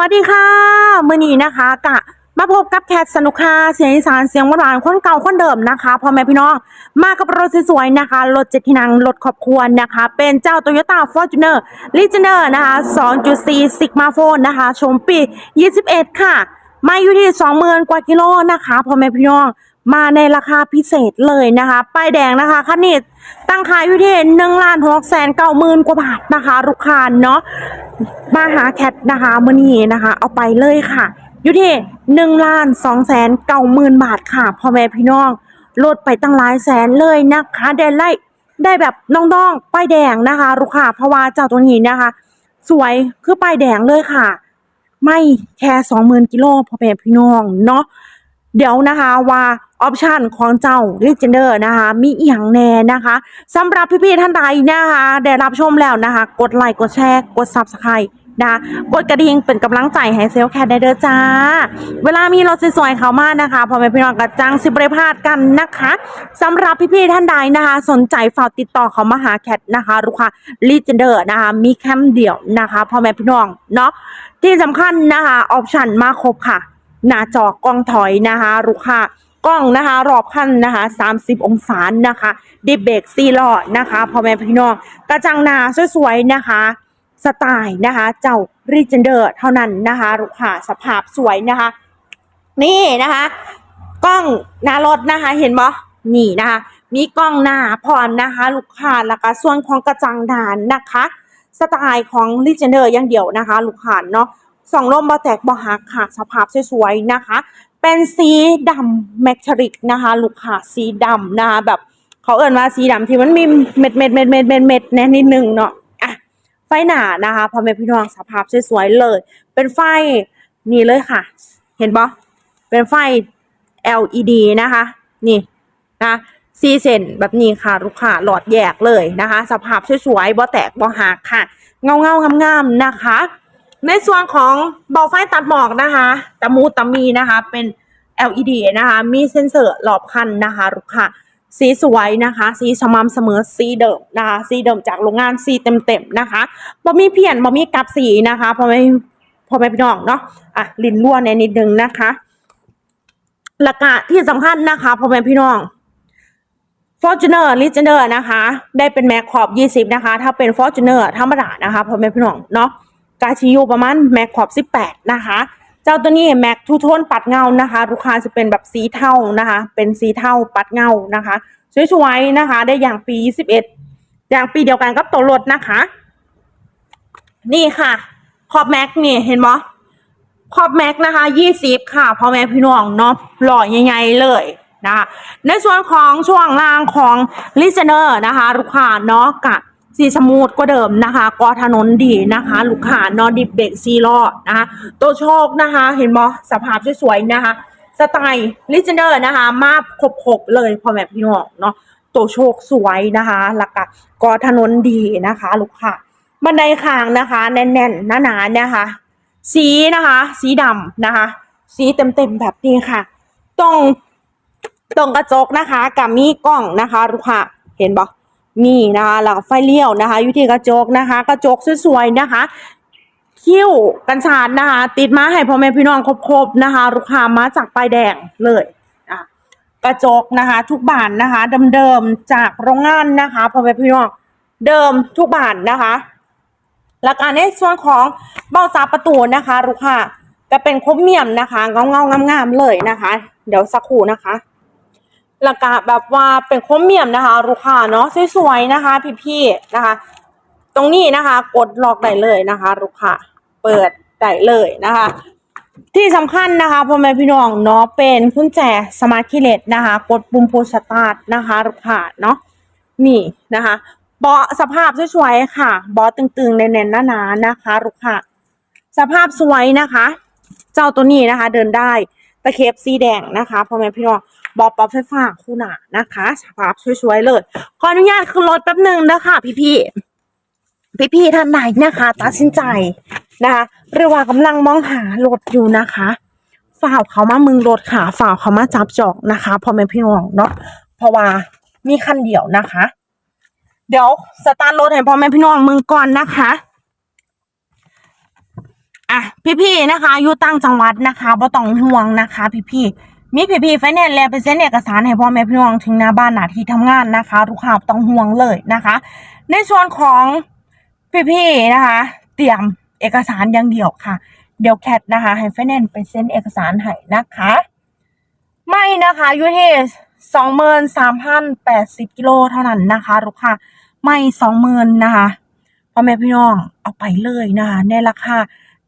วัสดีค่ะมื่อนี้นะคะกะมาพบกับแคทสนุกค่ะเสียงอีสานเสียงหวานๆคนเก่าคนเดิมนะคะพ่อแม่พี่น้องมากับรถสวยๆนะคะรถเจ็ดที่นั่งรถขอบครัวนะคะ เป็นเจ้า Toyota Fortuner Legender นะคะ2.4 Sigma 4นะคะชมปี 21 ค่ะ มาอยู่ที่ 20,000 กว่ากิโลนะคะพ่อแม่พี่น้อง มาในราคาพิเศษเลยนะคะ ป้ายแดงนะคะคันนี้ตั้งขายอยู่ที่1ล้าน6แสน9หมื่นกว่าบาทนะคะลูกค้าเนาะมาหาแคทนะคะมื่อนี้นะคะ เอาไปเลยค่ะอยู่ที่หนึ่งล้านสองแสนเก้าหมื่นบาทค่ะพ่อแม่พี่น้องลดไปตั้งหลายแสนเลยนะคะได้ไล่ได้แบบน้องๆป้ายแดงนะคะลูกค้าเพราะว่าเจ้าตัวนี้นะคะ สวยคือป้ายแดงเลยค่ะ ไม่แค่สองหมื่นกิโลพ่อแม่พี่น้องเนาะเดี๋ยวนะคะว่าออปชันของเจ้า Legender นะคะ มีอย่างแน่นะคะสำหรับพี่ๆท่านใดนะคะ ได้รับชมแล้วนะคะ กดไลค์กดแชร์ กด Subscribe นะกดกระดิ่งเป็นกำลังใจให้เซลแคทได้เด้อจ้า เวลามีรถสวยๆเข้ามานะคะพอแม่พี่น้องกระจังสิบริพาดกันนะคะสำหรับพี่ๆท่านใดนะคะ สนใจฝากติดต่อเขามาหาแคทนะคะลูกค้า Legender นะคะมีแคมเดียวนะคะพ่อแม่พี่น้องเนาะที่สำคัญนะคะออปชันมาครบค่ะ หน้าจอกล้องถอยนะคะลูกค้า กล้องนะคะ รอบคันนะคะ 30 องศานะคะ ดิบเบรกซีล้อนะคะพ่อแม่พี่น้องกระจังหน้าสวยๆนะคะสไตล์นะคะ เจ้ารีเจนเดอร์เท่านั้นนะคะลูกค้าสภาพสวยนะคะ นี่นะคะ กล้องหน้ารถนะคะ เห็นบ่นี่นะคะ มีกล้องหน้าพร้อมนะคะ ลูกค้าแล้วก็ส่วนของกระจังดานนะคะ สไตล์ของรีเจนเดอร์อย่างเดียวนะคะ ลูกค้าเนาะสองลมบ่แตกบ่หักค่ะสภาพสวยๆนะคะ เป็นสีดำแมกทริกนะคะ ลูกค้าสีดำนะคะแบบเขาเอ่นว่าสีดำที่มันมีเม็ดเม็ดเม็ดเม็ดเม็ดเม็ดแน่นิดนึงเนาะอะไฟหนานะคะพอแม่พี่น้องสภาพสวยๆเลย เป็นไฟนี่เลยค่ะ เห็นปะเป็นไฟ LED นะคะ นี่นะซีเซนแบบนี้ค่ะลูกค้าหลอดแยกเลยนะคะ สภาพสวยๆบ่แตกบ่หักค่ะ เงาเงางามๆนะคะ ในส่วนของเบาไฟตัดหมอกนะคะตะมูตะมีนะคะ เป็น LED นะคะ มีเซ็นเซอร์รอบคันนะคะลูกค้าสีสวยนะคะ สีสม่ำเสมอสีเดิมนะคะสีเดิมจากโรงงานสีเต็มๆนะคะบ่มีเพี้ยนบ่มีกลับสีนะคะพอไม่พอไม่พี่น้องเนาะอะลิ้นรั่วในนิดนึงนะคะแล้วก็ที่สำคัญนะคะพอแม่พี่น้อง Fortuner Legender นะคะ ได้เป็นแม็กขอบ 20 นะคะ ถ้าเป็น Fortuner ธรรมดานะคะพอแม่พี่น้องเนาะ กาชิยูประมาณแม็กขอบ 18 นะคะ เจ้าตัวนี้แม็กทูโทนปัดเงานะคะ ลูกค้าจะเป็นแบบสีเทานะคะ เป็นสีเทาปัดเงานะคะ สวยๆนะคะ ได้อย่างปี 21 อย่างปีเดียวกันกับตัวรถนะคะ นี่ค่ะ ขอบแม็กนี่เห็นไหมขอบแม็กนะคะ20 ค่ะพ่อแม่พี่น้องเนาะหล่อใหญ่ๆเลยนะคะในส่วนของช่วงล่างของลิเซเนอร์นะคะ ลูกค้าเนาะกับ สีสมูทกว่าเดิมนะคะกอถนนดีนะคะ ลูกค้านาะดิบเบรกซีล้อนะคะตัวโชคนะคะ เห็นไหมสภาพสวยๆนะคะ สไตล์ลิเจนเดอร์นะคะ มาครบๆเลยพอแม่พี่น้องเนาะตัวโชคสวยนะคะแล้วก็กอถนนดีนะคะ ลูกค้าบันไดคางนะคะ แน่นๆหนาๆนะคะ สีนะคะ สีดำนะคะ สีเต็มๆแบบนี้ค่ะตรงตรงกระจกนะคะกับมีกล้องนะคะ ลูกค้าเห็นปะ นี่นะคะแล้วก็ไฟเลี้ยวนะคะอยู่ที่กระจกนะคะ กระจกสวยๆนะคะคิ้วกันชาดนะคะ ติดมาให้พ่อแม่พี่น้องครบๆนะคะ ลูกค้ามาจากป้ายแดงเลยกระจกนะคะ ทุกบานนะคะเดิมๆจากโรงงานนะคะพ่อแม่พี่น้องเดิมทุกบานนะคะแล้วการในส่วนของเบ้าซาประตูนะคะลูกค้าก็เป็นครบเมียมนะคะเงาเงางามๆเลยนะคะ เดี๋ยวสักครู่นะคะ แล้วก็แบบว่าเป็นโครเมียมนะคะ ลูกค้าเนาะสวยๆนะคะ พี่ๆนะคะ ตรงนี้นะคะ กดล็อกได้เลยนะคะ ลูกค้าเปิดได้เลยนะคะ ที่สำคัญนะคะพ่อแม่พี่น้องเนาะเป็นกุญแจสมาร์ทคีเลตนะคะ กดปุ่มโพสตาร์ทนะคะ ลูกค้าเนาะนี่นะคะเบาะสภาพสวยๆค่ะเบาะตึงๆแน่นๆหนาๆนะคะ ลูกค้าสภาพสวยนะคะ เจ้าตัวนี้นะคะ เดินได้ตะเข็บสีแดงนะคะพ่อแม่พี่น้อง บาะปรับไฟฟ้าคู่หนานะคะสภาพสวยๆเลยขออนุญาตขึ้นรถแป๊บหนึ่งนะคะพี่ๆพี่ๆท่านไหนนะคะตัดสินใจนะคะหรือว่ากำลังมองหารถอยู่นะคะฝ่าวเขามามึงรถค่ะฝ่าวเขามาจับจองนะคะพอแม่พี่น้องเนาะเพราะว่ามีคันเดียวนะคะ เดี๋ยวสตาร์ทรถให้พ่อแม่พี่น้องมึงก่อนนะคะอะพี่ๆนะคะอยู่ต่างจังหวัดนะคะบ่ต้องห่วงนะคะ พี่ๆ มีพี่ๆไฟแนนซ์แล้วไปเซ็นเอกสารให้พ่อแม่พี่น้องถึงหน้าบ้านหน้าที่ทำงานนะคะลูกค้าบ่ต้องห่วงเลยนะคะ ในส่วนของพี่ๆนะคะ เตรียมเอกสารอย่างเดียวค่ะ เดี๋ยวแคทนะคะ ให้ไฟแนนซ์ไปเซ็นเอกสารให้นะคะ ไม่นะคะอยู่ที่สองหมื่นสามพันแปดสิบกิโลเท่านั้นนะคะลูกค้าไม่สองหมื่นนะคะพ่อแม่พี่น้องเอาไปเลยนะคะในราคา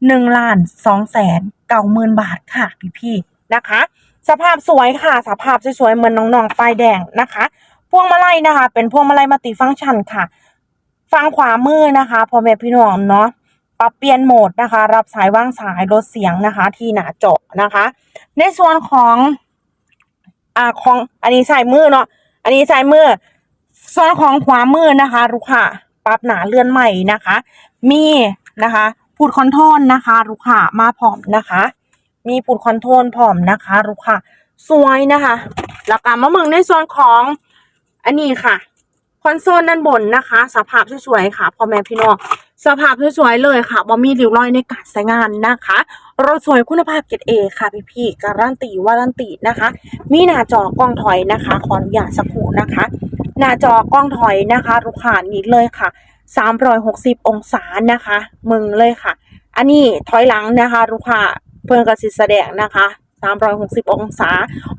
หนึ่งล้านสองแสนเก้าหมื่นบาทค่ะพี่ๆนะคะ สภาพสวยค่ะ สภาพสวยๆเหมือนน้องๆป้ายแดงนะคะ พวงมาลัยนะคะ เป็นพวงมาลัยมัลติฟังก์ชันค่ะฟังขวามือนะคะพ่อแม่พี่น้องเนาะปรับเปลี่ยนโหมดนะคะ รับสายว่างสายลดเสียงนะคะ ที่หน้าจอนะคะ ในส่วนของอ่าของอันนี้ใส่มือเนาะอันนี้ใส่มือ ส่วนของขวามือนะคะลูกค้าปรับหนาเลื่อนใหม่นะคะ มีนะคะพูดคอนโทรลนะคะลูกค้ามาพร้อมนะคะ มีพูดคอนโทรลพร้อมนะคะลูกค้าสวยนะคะแล้วก็มาเมืองในส่วนของอันนี้ค่ะคอนโซลด้านบนนะคะ สภาพสวยๆค่ะพ่อแม่พี่น้องสภาพสวยๆเลยค่ะบ่มีริ้วรอยในการใช้งานนะคะรถสวยคุณภาพเกรดเอค่ะพี่ๆการันตีว่ารันตีนะคะ มีหน้าจอกล้องถอยนะคะขออนุญาตสักครู่นะคะ หน้าจอกล้องถอยนะคะลูกค้านี้เลยค่ะ360 องศานะคะ มึงเลยค่ะ อันนี้ถอยหลังนะคะลูกค้า เพิ่นกสิแสดงนะคะ360 องศา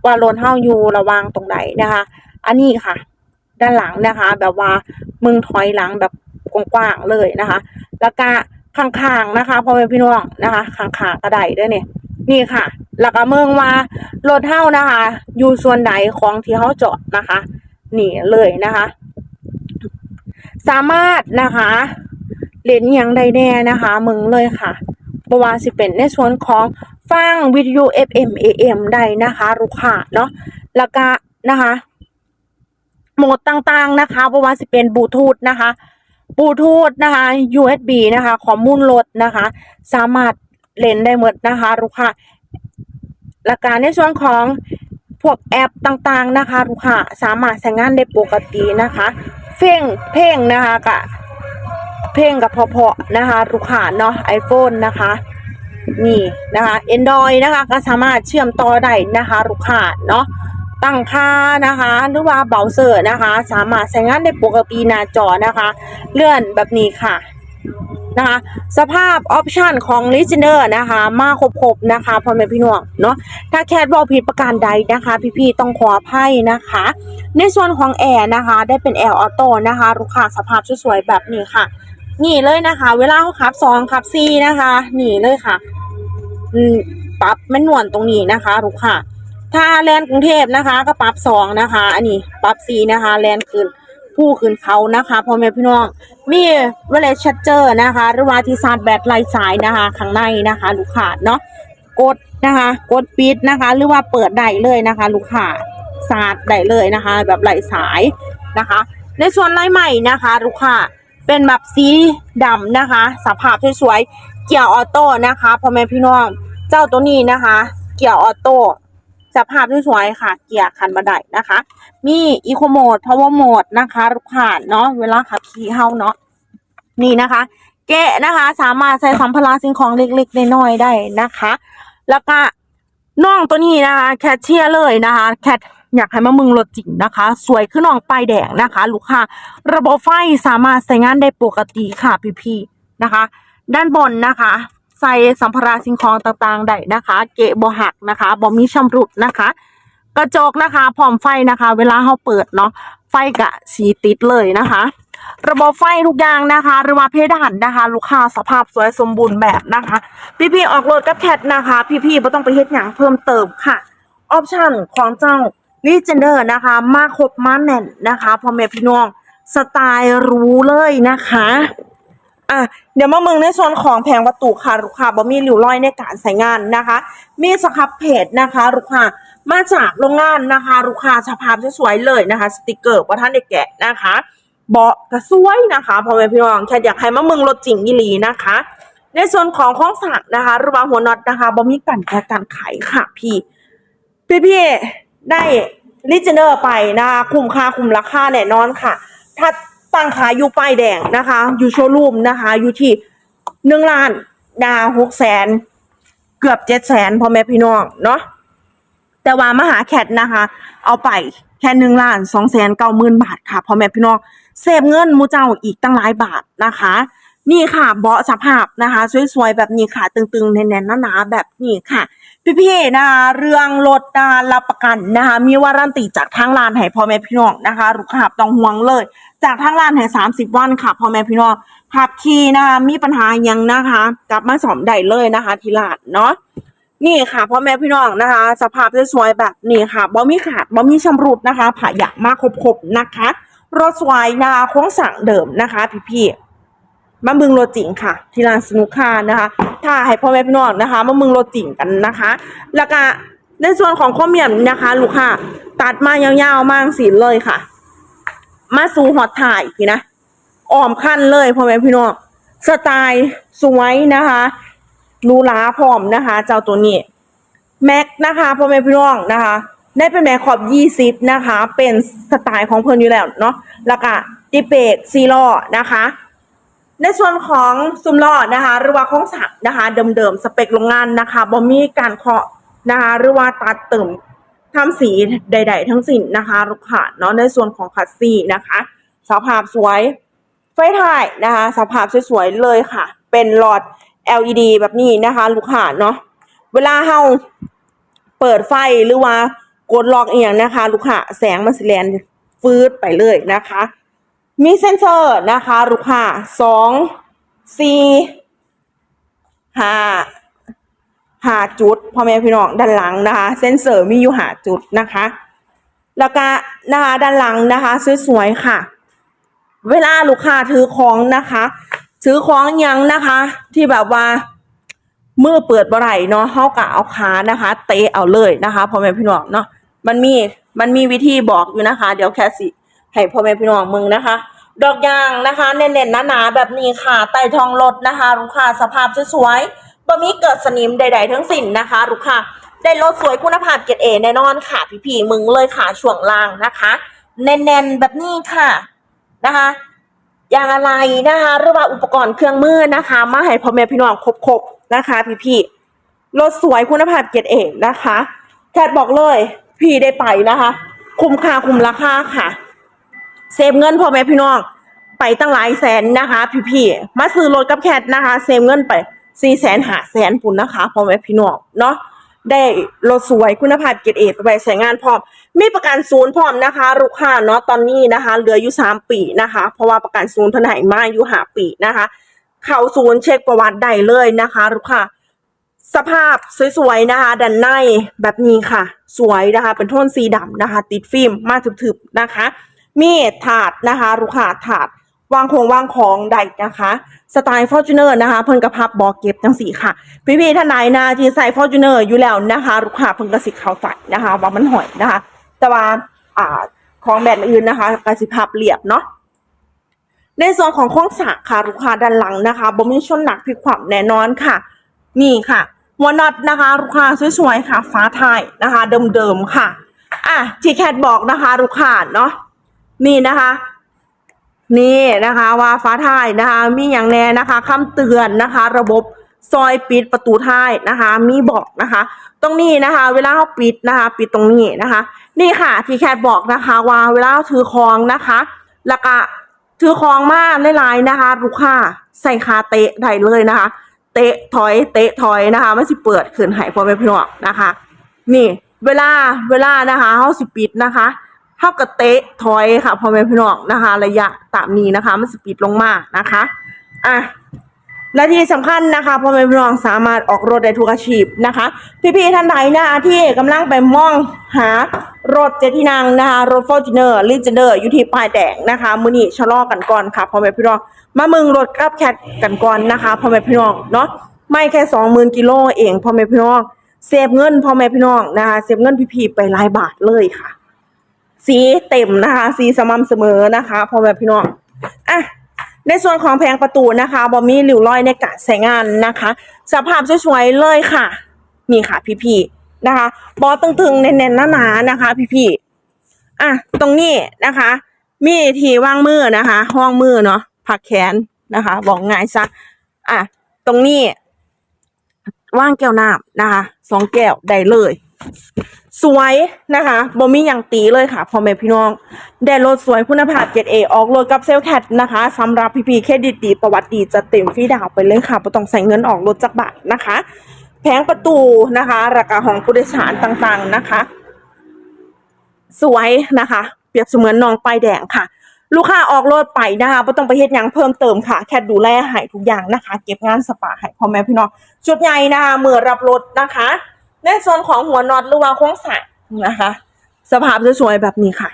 ว่าโลนเฮาอยู่ระวางตรงไหนนะคะ อันนี้ค่ะ ด้านหลังนะคะ แบบว่ามึงถอยหลังแบบกว้างๆเลยนะคะ แล้วก็ข้างๆนะคะพ่อแม่พี่น้องนะคะข้างๆกระไดด้วยเนี่ยนี่ค่ะ แล้วก็เมืองว่ารถเท่านะคะ อยู่ส่วนไหนของที่เขาจอดนะคะนี่เลยนะคะ สามารถนะคะเล่นย่างใดแน่นะคะมึงเลยค่ะ บว่าสิเป็นในส่วนของฟังวิทยุ FM AM ได้นะคะ ลูกค้าเนาะแล้วก็นะคะโหมดต่างๆนะคะบว่าสิเป็นบลูทูธนะคะบลูทูธนะคะ USB นะคะข้อมูลรถนะคะ สามารถเล่นได้หมดนะคะลูกค้าและการในส่วนของพวกแอปต่างๆนะคะลูกค้าสามารถใช้งานได้ปกตินะคะ เพลงเพลงนะคะกะ เพลงกับเพาะๆนะคะลูกค้าเนาะ iPhone นะคะนี่นะคะ Android นะคะก็สามารถเชื่อมต่อได้นะคะลูกค้าเนาะตั้งค่านะคะหรือว่าเบราว์เซอร์นะคะ สามารถใช้งานได้ปกติหน้าจอนะคะ เลื่อนแบบนี้ค่ะนะคะสภาพออปชันของ l i s t e n e r นะคะ มาครบๆนะคะพ่อแม่พี่น้องเนาะถ้าแคทบอกผิดประการใดนะคะ พี่ๆต้องขออภัยนะคะ ในส่วนของแอร์นะคะ ได้เป็นแอร์ออโต้นะคะลูกค้าสภาพสวยๆแบบนี้ค่ะ นี่เลยนะคะ เวลาเขาขับสองขับสี่นะคะนี่เลยค่ะ อืมปรับแม่นวลตรงนี้นะคะลูกค้าถ้าแลนกรุงเทพนะคะ ก็ปรับสองนะคะ อันนี้ปรับสี่นะคะ แลนขึ้นผู้ขึ้นเขานะคะพ่อแม่พี่น้อง มีเวลชัดเจอร์นะคะ หรือว่าที่ซาดแบตไร้สายนะคะข้างในนะคะ ลูกค้าเนาะกดนะคะ กดปิดนะคะ หรือว่าเปิดได้เลยนะคะ ลูกค้าซาดได้เลยนะคะ แบบไร้สายนะคะ ในส่วนไล่ใหม่นะคะ ลูกค้า เป็นแบบสีดำนะคะ สภาพสวยๆ เกียร์ออโต้นะคะพ่อแม่พี่น้อง เจ้าตัวนี้นะคะ เกียร์ออโต้สภาพสวยๆค่ะ เกียร์คันบันไดนะคะ มีอีโคโหมดพาวเวอร์โหมดนะคะลูกค้าเนาะเวลาขับขี่เฮาเนาะนี่นะคะแกะนะคะ สามารถใส่สัมภาระสิ่งของเล็กๆน้อยๆได้นะคะ แล้วก็ น้องตัวนี้นะคะ แคทเชียร์เลยนะคะ แคทอยากให้มามึงรถจริงนะคะ สวยขึ้นน้องป้ายแดงนะคะ ลูกค้า ระบบไฟสามารถใช้งานได้ปกติค่ะพี่ๆนะคะ ด้านบนนะคะ ใส่สัมภาระสิ่งของต่างๆได้นะคะ เกะบ่หักนะคะบ่มีชำรุดนะคะ กระจกนะคะพร้อมไฟนะคะ เวลาเราเปิดเนาะไฟกะสีติดเลยนะคะ ระบบไฟทุกอย่างนะคะ หรือว่าเพดานนะคะ ลูกค้าสภาพสวยสมบูรณ์แบบนะคะ พี่ๆออกรถกับแคทนะคะ พี่ๆไม่ต้องไปเฮ็ดหยังเพิ่มเติมค่ะออปชั่นของเจ้า l e g e n d e r นะคะ มาครบมาแน่นนะคะพ่อแม่พี่น้องสไตล์รู้เลยนะคะ อะเดี๋ยวมาเมืองในส่วนของแผงประตูค่ะลูกค้าบ่มีริ้วรอยในการใช้งานนะคะ มีสครับเพจนะคะลูกค้ามาจากโรงงานนะคะลูกค้าสภาพสวยๆเลยนะคะ สติกเกอร์ว่าท่านได้แกะนะคะเบาะก็สวยนะคะพ่อแม่พี่น้องแค่อยากให้มาเมืองรถจริงอีหลีนะคะ ในส่วนของข้องสักนะคะรือว่าหัวน็อตนะคะบ่มีกันแค่การไขค่ะพี่พี่ๆได้ลิจเนอร์ไปนะคะคุ้มค่าคุ้มราคาแน่นอนค่ะถ้า ตั้งขายอยู่ป้ายแดงนะคะ อยู่โชว์รูมนะคะ อยู่ที่หนึ่งล้านดาหกแสนเกือบเจ็ดแสนพ่อแม่พี่น้องเนาะแต่ว่ามหาแคทนะคะ เอาไปแค่หนึ่งล้านสองแสนเก้าหมื่นบาทค่ะพ่อแม่พี่น้องเซฟเงินมูเจ้าอีกตั้งหลายบาทนะคะ นี่ค่ะเบาะสภาพนะคะ สวยๆแบบนี้ค่ะ ตึงๆแน่นๆหนาๆแบบนี้ค่ะ พี่ๆนะคะเรื่องรถนะคะรับประกันนะคะ มีวารันตีจากทางร้านให้พ่อแม่พี่น้องนะคะลูกค้าบต้องห่วงเลย จากทางร้านให้สามสิบวันค่ะพ่อแม่พี่น้องขับขี่นะคะมีปัญหายังนะคะ กลับมาสอมได้เลยนะคะที่ร้านเนาะนี่ค่ะพ่อแม่พี่น้องนะคะ สภาพสวยๆแบบนี้ค่ะบ่มีขาดบ่มีชำรุดนะคะผ่าหยะมาครบๆนะคะ รถสวยนะคะโค้งสั่งเดิมนะคะพี่ๆมาเมืองโรจิงค่ะ ที่ร้านสนุกคานะคะ ถ้าให้พ่อแม่พี่น้องนะคะมาเมืองโรจิงกันนะคะ แล้วก็ในส่วนของข้อเมียมนะคะ ลูกค้าตัดมายาวๆมากสีเลยค่ะ มาสู่ฮอตถ่ายพี่นะอ้อมขั้นเลยพ่อแม่พี่น้องสไตล์สวยนะคะรูหราพร้อมนะคะ เจ้าตัวนี้แม็กนะคะพ่อแม่พี่น้องนะคะ ได้เป็นแม็กขอบยี่สิบนะคะ เป็นสไตล์ของเพิ่นอยู่แล้วเนาะแล้วก็ดิเบกซีล้อนะคะ ในส่วนของซุมล้อนะคะหรือว่าของสักนะคะ เดิมๆสเปคโรงงานนะคะบ่มีการเคาะนะคะหรือว่าตัดเติม ทำสีใด ๆ ทั้งสิ้นนะคะลูกค้าเนาะในส่วนของคัสซี่นะคะสภาพสวยไฟถ่ายนะคะสภาพสวยๆเลยค่ะ เป็นหลอด LED แบบนี้นะคะ ลูกค้าเนาะเวลาเฮาเปิดไฟหรือว่ากดล็อกเอียงนะคะ ลูกค้าแสงมันสิแลนฟืดไปเลยนะคะ มีเซนเซอร์นะคะ ลูกค้าสองสี่ห้า ห้าจุดพ่อแม่พี่น้องด้านหลังนะคะเซนเซอร์มีอยู่ห้าจุดนะคะ แล้วก็นะคะด้านหลังนะคะสวยๆค่ะ เวลาลูกค้าถือของนะคะถือของยังนะคะ ที่แบบว่ามือเปิดบ่ไหรเนาะเฮากะเอาขานะคะ เตะเอาเลยนะคะพ่อแม่พี่น้องเนาะมันมีมันมีวิธีบอกอยู่นะคะ เดี๋ยวแค่สิให้พ่อแม่พี่น้องมึงนะคะ ดอกยางนะคะเน้นๆหนาๆแบบนี้ค่ะใต้ท้องรถนะคะ ลูกค้าสภาพสวยๆ บ่มีเกิดสนิมใด ๆ ทั้งสิ้นนะคะลูกค้าได้รถสวยคุณภาพเกรดเอแน่นอนค่ะพี่ๆมึงเลยค่ะช่วงล่างนะคะ แน่นๆแบบนี้ค่ะนะคะอย่างอะไรนะคะหรือว่าอุปกรณ์เครื่องมือนะคะ มาให้พ่อแม่พี่น้องครบๆนะคะ พี่ๆรถสวยคุณภาพเกรดเอนะคะแคทบอกเลย พี่ได้ไปนะคะ คุ้มค่าคุ้มราคาค่ะ เซฟเงินพ่อแม่พี่น้องไปตั้งหลายแสนนะคะ พี่ๆมาซื้อรถกับแคทนะคะ เซฟเงินไป สี่แสนหาแสนปุ่นนะคะพ่อแม่พี่น้องเนาะได้รถสวยคุณภาพเกรดเอไปใช้งานพร้อม มีประกันศูนย์พร้อมนะคะ ลูกค้าเนาะตอนนี้นะคะ เหลืออยู่สามปีนะคะ เพราะว่าประกันศูนย์เพิ่นให้มาอยู่ห้าปีนะคะ เข้าศูนย์เช็คประวัติได้เลยนะคะ ลูกค้าสภาพสวยๆนะคะด้านในแบบนี้ค่ะ สวยนะคะ เป็นโทนสีดำนะคะ ติดฟิล์มมาทึบๆนะคะ มีถาดนะคะ ลูกค้าถาด วางของวางของได้นะคะสไตล์ฟอร์จูเนอร์นะคะเพิ่นกระพับบอกเก็บจังสีค่ะ พี่ๆท่านไหนนะที่ใส่ฟอร์จูเนอร์อยู่แล้วนะคะลูกค้าเพิ่นกระสิเขาใจนะคะว่ามันหอยนะคะ แต่ว่าอ่าของแบรนด์อื่นนะคะกระสิพับเรียบเนาะในส่วนของโครงสาค่ะลูกค้าด้านหลังนะคะบ่มีชนหนักพิกขวาแน่นอนค่ะ นี่ค่ะหัวน็อตนะคะลูกค้าสวยๆค่ะฟ้าไทยนะคะ เดิมๆค่ะอะที่แคทบอกนะคะลูกค้าเนาะนี่นะคะ นี่นะคะว่าฟ้าท้ายนะคะมีอย่างแน่นะคะคำเตือนนะคะ ระบบซอยปิดประตูท้ายนะคะ มีบอกนะคะ ตรงนี้นะคะ เวลาเราปิดนะคะ ปิดตรงนี้นะคะ นี่ค่ะที่แคทบอกนะคะว่าเวลาถือของนะคะ แล้วก็ถือของมาหลายๆนะคะลูกค้าใส่คาเตะได้เลยนะคะ เตะถอยเตะถอยนะคะไม่สิเปิดขึ้นให้พ่อแม่พี่น้องนะคะ นี่เวลาเวลานะคะเขาสิปิดนะคะ เท่ากับเตะถอยค่ะพ่อแม่พี่น้องนะคะ ระยะตามนี้นะคะ มันสปีดลงมากนะคะอะและที่สำคัญนะคะพ่อแม่พี่น้องสามารถออกรถได้ทุกอาชีพนะคะ พี่ๆท่านใดนะคะที่กำลังไปมองหารถเจดที่นั่งนะคะรถฟอร์จูเนอร์ลิเจเนอร์อยู่ที่ป้ายแดงนะคะมือนี้ชะลอกันก่อนค่ะพ่อแม่พี่น้องมามึงรถกับแคทกันก่อนนะคะพ่อแม่พี่น้องเนาะไม่แค่สองหมื่นกิโลเองพ่อแม่พี่น้องเซฟเงินพ่อแม่พี่น้องนะคะเซฟเงินพี่ๆไปหลายบาทเลยค่ะ สีเต็มนะคะ สีสม่ำเสมอนะคะพ่อแม่พี่น้องอะในส่วนของแผงประตูนะคะบอมีริ้วรอยในการใช้งานนะคะ สภาพสวยๆเลยค่ะ นี่ค่ะพี่ๆนะคะ บอตึงๆแน่นๆหนาๆนะคะ พี่ๆอะตรงนี้นะคะ มีที่วางมือนะคะ ห้องมือเนาะผักแขนนะคะบอกง่ายซะอะตรงนี้ว่างแก้วน้ำนะคะสองแก้วได้เลย สวยนะคะบ่มีอย่างตีเลยค่ะพ่อแม่พี่น้องได้รถสวยคุณภาพ 7A ออกรถกับเซลแคทนะคะสำหรับพี่พีเครดิตดีประวัติดีจะเต็มฟรีดาวไปเลยค่ะบ่ต้องใส่เงินออกรถจักบาทนะคะ แผงประตูนะคะราคาของผู้โดยสารต่างๆนะคะ สวยนะคะ เปรียบเสมือนน้องป้ายแดงค่ะ ลูกค้าออกรถไปนะคะไม่ต้องไปเฮ็ดยังเพิ่มเติมค่ะ แค่ดูแลให้ทุกอย่างนะคะ เก็บงานสปาให้พ่อแม่พี่น้องชุดใหญ่นะคะมือรับรถนะคะ ในส่วนของหัวน็อตหรือว่าโค้งสายนะคะ สภาพสวยๆแบบนี้ค่ะ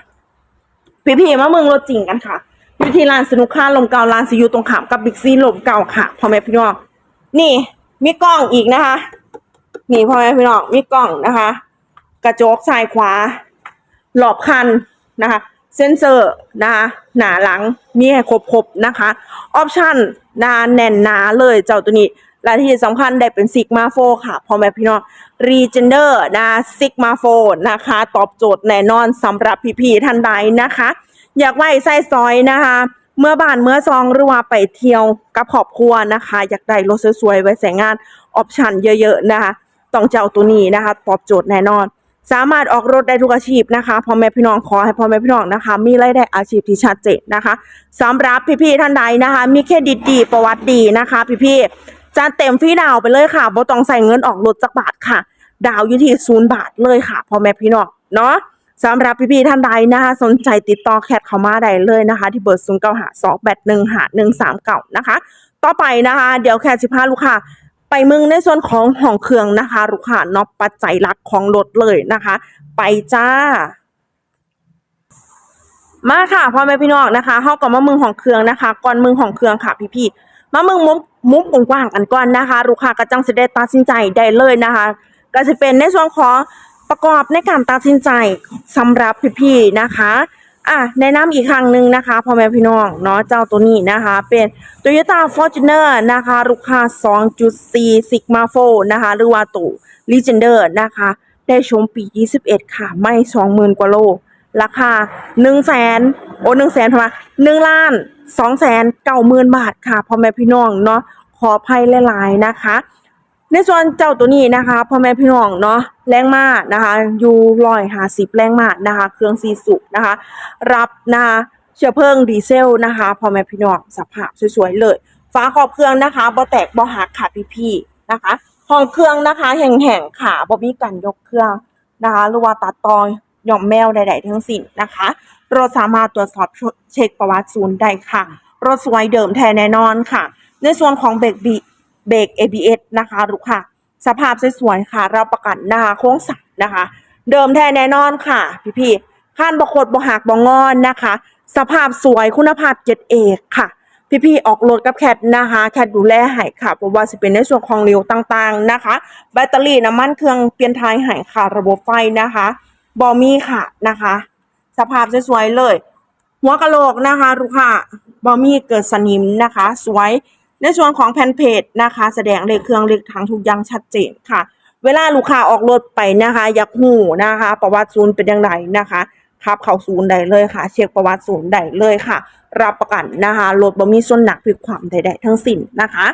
พี่พีมาเมืองรถจริงกันค่ะอยู่ที่ร้านสนุกค่าลมเก่าร้านซียูตรงขามกับบิ๊กซีลมเก่าค่ะพ่อแม่พี่น้องนี่ มีกล้องอีกนะคะ นี่พ่อแม่พี่น้องมีกล้องนะคะ กระจกซ้ายขวา หลอบคันนะคะ เซนเซอร์นะคะหนาหลังมีให้ครบๆนะคะออปชั่นนะคะแน่นหนาเลยเจ้าตัวนี้ และที่สำคัญได้เป็นซิกมาโฟค่ะพ่อแม่พี่น้องรีเจนเดอร์นะซิกมาโฟนะคะ ตอบโจทย์แน่นอนสำหรับพี่ๆท่านใดนะคะ อยากไว้ไส้ซอยนะคะ เมื่อบ้านเมื่อซองหรือว่าไปเที่ยวกับครอบครัวนะคะ อยากได้รถสวยๆไว้ใส่งานออปชั่นเยอะๆนะคะ ต้องเจ้าตัวนี้นะคะ ตอบโจทย์แน่นอนสามารถออกรถได้ทุกอาชีพนะคะพ่อแม่พี่น้องขอให้พ่อแม่พี่น้องนะคะ มีรายได้อาชีพที่ชัดเจนนะคะสำหรับพี่ๆท่านใดนะคะ มีเครดิตดีประวัติดีนะคะ พี่ๆ จะเต็มฟรีดาวไปเลยค่ะบ่ต้องใส่เงินออกรถจักบาทค่ะ ดาวอยู่ที่ศูนย์บาทเลยค่ะพ่อแม่พี่น้องเนาะสำหรับพี่ๆท่านใดนะคะสนใจติดต่อแคทเข้ามาได้เลยนะคะ ที่เบอร์ศูนย์เก้าหาสองแปดหนึ่งหาหนึ่งสามเก้านะคะ ต่อไปนะคะ เดี๋ยวแคทสิพาลูกค้าไปมึงในส่วนของห้องเครื่องนะคะลูกค้านอบปัจจัยหลักของรถเลยนะคะ ไปจ้ามาค่ะพ่อแม่พี่น้องนะคะเฮากับมามึงของเครื่องนะคะ ก่อนมึงของเครื่องค่ะพี่ๆมามึงมุม มุมกว้างๆกันก่อนนะคะ ลูกค้าก็จังสิได้ตัดสินใจได้เลยนะคะ ก็จะเป็นในส่วนของประกอบในการตัดสินใจสำหรับพี่ๆนะคะอะแนะนำอีกครั้งหนึ่งนะคะพ่อแม่พี่น้องเนาะเจ้าตัวนี้นะคะ เป็น Toyota Fortuner นะคะลูกค้า 2.4 Sigma 4นะคะ หรือว่าตู่ Legender นะคะ ได้ชมปี 21 ค่ะ ไม่ 20,000 กว่าโล ราคา1 0 0 0 0แสนโอ้1 0 0 0 0 0พมา1ล้าน2แสน90,000บาทค่ะพ่อแม่พี่น้องเนาะขออภัยหลายๆนะคะ ในส่วนเจ้าตัวนี้นะคะพ่อแม่พี่น้องเนาะแรงมากนะคะอยู่ร้อยหาสิบแรงมากนะคะ เครื่องซีสุนะคะ รับนะคะเชื้อเพลิงดีเซลนะคะพ่อแม่พี่น้องสภาพสวยๆเลยฝาขอบเครื่องนะคะบ่แตกบ่หักค่ะพี่ๆนะคะห้องเครื่องนะคะแห่งๆค่ะบ่มีการยกเครื่องนะคะหรือว่าตัดตอน ย่อมแมวใดๆทั้งสิ้นนะคะรถสามารถตรวจสอบเช็คประวัติศูนย์ได้ค่ะ รถสวยเดิมแท้แน่นอนค่ะ ในส่วนของเบรกบีเบรก ABS นะคะลูกค่ะ สภาพสวยๆค่ะ เราประกันนะคะโค้งสักนะคะ เดิมแท้แน่นอนค่ะ พี่ๆข้านบกดบหักบงอนนะคะ สภาพสวยคุณภาพเจ็ดเอกค่ะพี่ๆออกรถกับแคทนะคะแคทดูแลให้ค่ะเพราะว่าสิเป็นในส่วนของเร็วต่างๆนะคะ แบตเตอรี่น้ำมันเครื่องเปลี่ยนท้ายให้ค่ะระบบไฟนะคะ บอมี่ค่ะนะคะ สภาพสวยๆเลย หัวกะโหลกนะคะลูกค้าบอมี่เกิดสนิมนะคะ สวยในส่วนของแผ่นเพจนะคะ แสดงเลขเครื่องเลขถังทุกอย่างชัดเจนค่ะ เวลาลูกค้าออกรถไปนะคะ อยากหูนะคะ ประวัติศูนย์เป็นอย่างไรนะคะขับเข้าศูนย์ได้เลยค่ะ เช็คประวัติศูนย์ได้เลยค่ะ รับประกันนะคะรถบ่มีส่วนหนักผิดความใดๆทั้งสิ้นนะคะ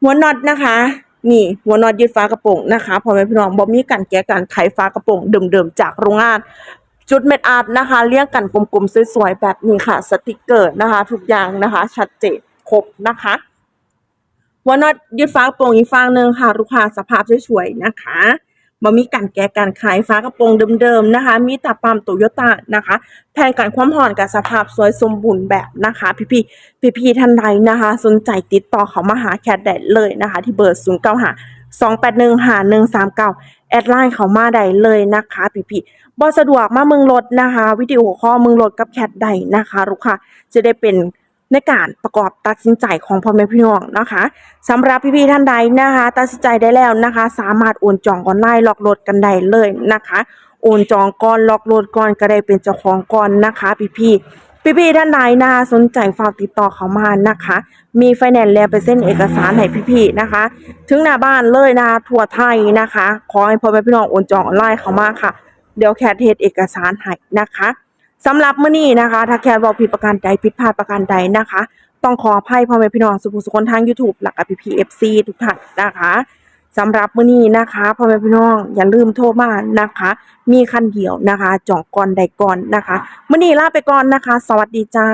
หัวน็อตนะคะ นี่หัวน็อตยึดฟ้ากระโปรงนะคะพอแม่พี่น้องบ่มีการแก้การไขฟ้ากระโปรงเดิมๆจากโรงงาน จุดเม็ดอาร์ตนะคะเลี้ยงกันกลมๆสวยๆแบบนี้ค่ะ สติกเกอร์นะคะ ทุกอย่างนะคะ ชัดเจนครบนะคะหัวน็อตยึดฟ้ากระโปรงอีกฟางหนึ่งค่ะลูกค้าสภาพสวยๆนะคะ บ่มีการแก้การขายฟ้ากระโปรงเดิมๆนะคะ มีตาปั๊มโตโยต้านะคะ แผนการความห่อนกับสภาพสวยสมบูรณ์แบบนะคะ พี่ๆพี่ๆท่านใดนะคะ สนใจติดต่อเขามาหาแคทได้เลยนะคะ ที่เบอร์0 9 5 2 8 1 5 1 3 9แปดหนึ่งหาหนึ่งสามเก้าแอดไลน์เขามาได้เลยนะคะพี่ๆบ่สะดวกมาเมืองรถนะคะ วิดีโอคอเมืองรถกับแคทได้นะคะลูกค้าจะได้เป็น ในการประกอบตัดสินใจของพ่อแม่พี่น้องนะคะสำหรับพี่ๆท่านใดนะคะ ตัดสินใจได้แล้วนะคะ สามารถโอนจองออนไลน์ล็อกรถกันได้เลยนะคะ โอนจองก่อนล็อกรถก่อนก็ได้เป็นเจ้าของก่อนนะคะ พี่ๆพี่ๆท่านใดนะคะสนใจฝากติดต่อเขามานะคะ มีไฟแนนซ์แล้วไปเส้นเอกสารให้พี่ๆนะคะ ถึงหน้าบ้านเลยนะคะทั่วไทยนะคะ ขอให้พ่อแม่พี่น้องโอนจองออนไลน์เขามาค่ะ เดี๋ยวแคทเทศเอกสารให้นะคะ สำหรับเมื่อนี้นะคะ ถ้าแคทบอกผิดประการใดผิดพลาดประการใดนะคะ ต้องขออภัยพ่อแม่พี่น้องสุภุสุคนทาง YouTube หลักอพีพีเอฟซีทุกท่านนะคะสำหรับเมื่อนี้นะคะพ่อแม่พี่น้องอย่าลืมโทรมานะคะ มีคันเดียวนะคะจองก่อนใดก่อนนะคะเมื่อนี้ลาไปก่อนนะคะ สวัสดีจ้า